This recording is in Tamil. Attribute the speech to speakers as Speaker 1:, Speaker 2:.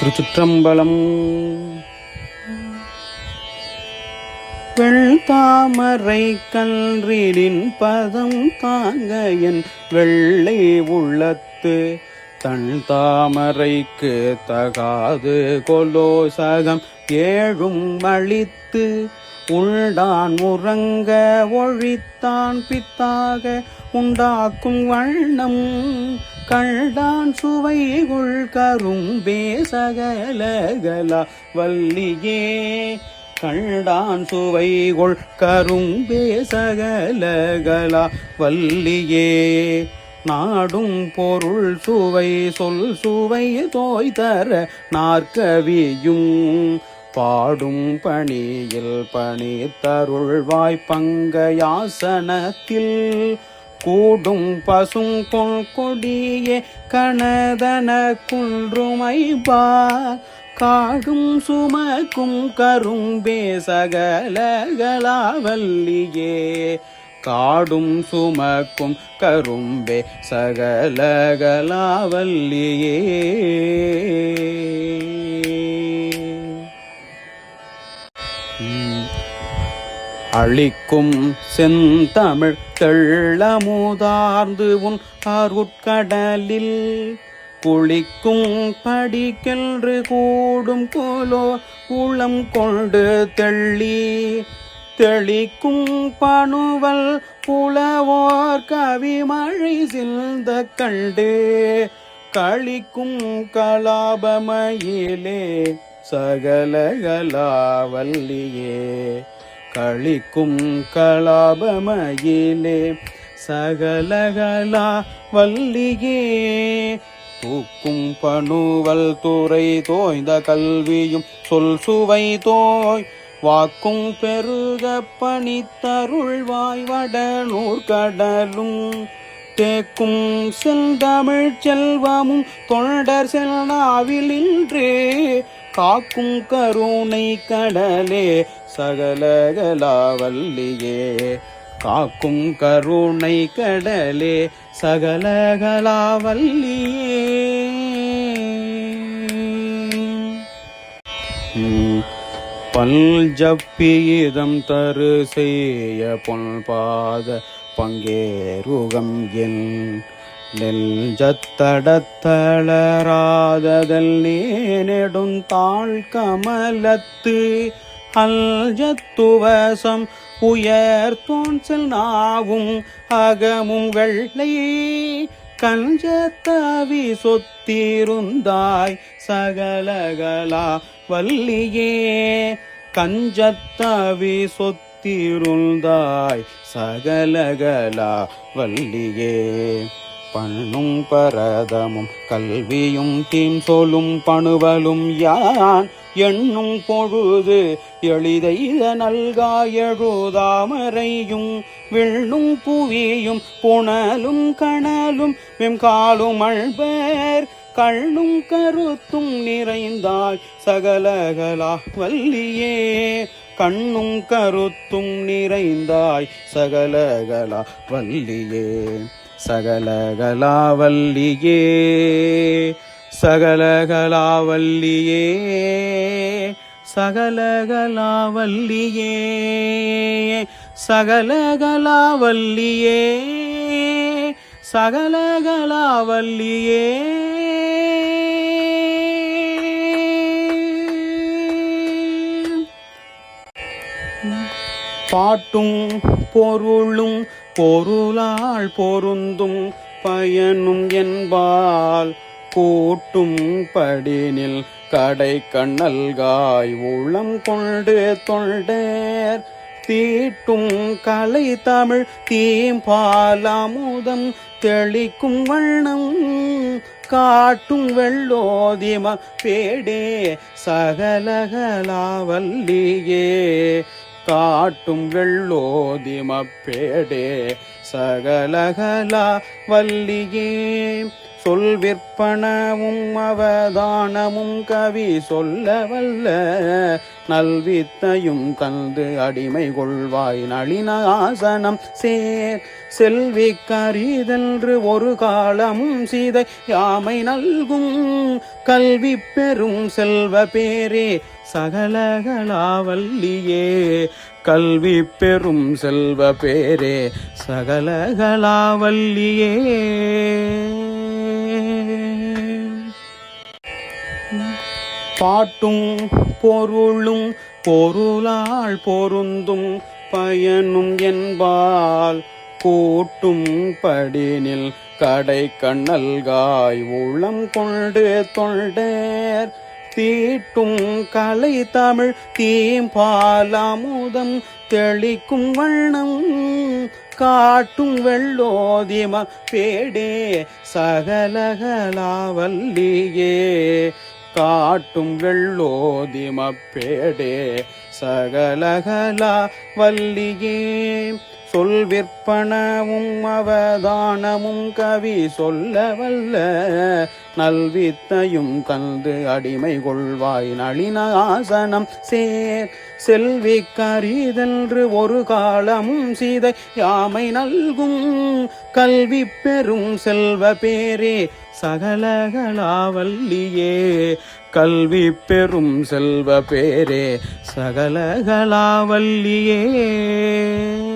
Speaker 1: திருச்சிற்றம்பலம். வெள்தாமரை கன்றிலின் பதம் தாங்க என் வெள்ளை உள்ளத்து தன் தாமரைக்கு தகாது கொலோசகம் ஏழும் அழித்து உள்டான் உறங்க ஒழித்தான் பித்தாக உண்டாக்கும் வண்ணம் கள்டான் உள் கரும்பே சகலகலா வல்லியே. கண்டான் சுவை சுவைகொள் கரும்பே சகலகலா வல்லியே. நாடும் பொருள் சுவை சொல் சுவை தோய் தர நாற்கவியும் பாடும் பணியில் பணி தருள்வாய் பங்கயாசனத்தில். கூடும் பசும் பொன் கொடியே கணதன குன்றுமைபா காடும் சுமக்கும் கரும்பே சகலகலாவல்லியே காடும் சுமக்கும் கரும்பே சகலகலாவல்லியே அழிக்கும் செந்தமிழ் தெள்ளமுதார்ந்து உன் அருட்கடலில் குளிக்கும் படிக்கென்று கூடும் கோலோ உளம் கொண்டு தெள்ளி தெளிக்கும் பணுவல் புலவோர் கவிமழை சிந்த கண்டு கழிக்கும் கலாபமயிலே சகலகலாவல்லியே கழிக்கும் கலாபமயிலே சகலகலா வல்லியே. தூக்கும் பணுவல் துறை தோய்ந்த கல்வியும் சொல் சுவை தோய். வாக்கும் பெருக பணித்தருள்வாய் வடநூர் கடலும் தேக்கும் செந்தமிழ் செல்வமும் தொண்டர் செல்நாவில் காக்கும் கருணை கடலே சகலகலாவல்லியே. காக்கும் கருணை கடலே சகலகலாவல்லியே. பல் ஜப்பியிதம் தரு செய்ய பொன் பாத பங்கேருகம் என் நெல்ஜத்தடத்தளராததல் நேனெடும் தாழ் கமலத்து அல்ஜத்துவசம் உயர் தோன்சல் நாவும் அகமும் வெள்ளை கஞ்சத்தாவி சொத்திருந்தாய் சகலகலா வல்லியே. சொத்து சொத்திருந்தாய் சகலகலா வள்ளியே பண்ணும் பரதமும் கல்வியும் தீம் சொல்லும் பணுவலும் யான் எண்ணும் பொழுது எளிதைத நல்காய் எழுதாமரையும் விண்ணும் புவியும் புனலும் கணலும் வெம்காலும் அழ்பர் கண்ணும் கருத்தும் நிறைந்தாய் சகலகலா வல்லியே. கண்ணும் கருத்தும் நிறைந்தாய் சகலகலா வல்லியே. சகலகலா வல்லியே. சகலகலா வல்லியே. சகலகலா வல்லியே. சகலகலா வல்லியே. சகலகலா வல்லியே. பாட்டும் பொருளும் பொருளால் பொருந்தும் பயனும் என்பால் கூட்டும் படினில் கடை கண்ணல்காய் உளம் கொண்டு தொண்டேர். தீட்டும் கலை தமிழ் தீம்பாலாமுதம் தெளிக்கும் வண்ணம் காட்டும் வெள்ளோதிம பேடே சகலகலாவல்லியே. காட்டும் வெள்ளோதிமப்பேடே சகலகலா வல்லியே. சொல்விற்பனமும் அவதானமும் கவி சொல்ல வல்ல. நல்வித்தையும் தந்து அடிமை கொள்வாய் நளின ஆசனம் சேர். செல்வி கரிதென்று ஒரு காலமும் சீதை யாமை நல்கும். கல்வி பெறும் செல்வ பேரே சகலகலாவல்லியே கல்வி பெறும் செல்வ பேரே சகலகலாவல்லியே. பாட்டும் பொருளும் பொருளால் பொருந்தும் பயனும் என்பால் கூட்டும் படினில் கடை கண்ணல்காய் உளம் கொண்டு தொண்டேர் தீட்டும் கலை தமிழ் தீம்பால் அமுதம் தெளிக்கும் வண்ணம் காட்டும் வெள்ளோதிம பேடே சகலகலாவல்லியே. காட்டும் வெள்ளோதிம பேடே சகலகலா வல்லியே சொல் விற்பனமும் அவதானமும் கவி சொல்ல வல்ல. நல்வித்தையும் தந்து அடிமை கொள்வாய் நளின ஆசனம் சேர். செல்வி கரிதென்று ஒரு காலமும் சீதை யாமை நல்கும். கல்வி பெறும் செல்வ பேரே சகலகலாவல்லியே. கல்வி பெறும் செல்வ பேரே சகலகலாவல்லியே.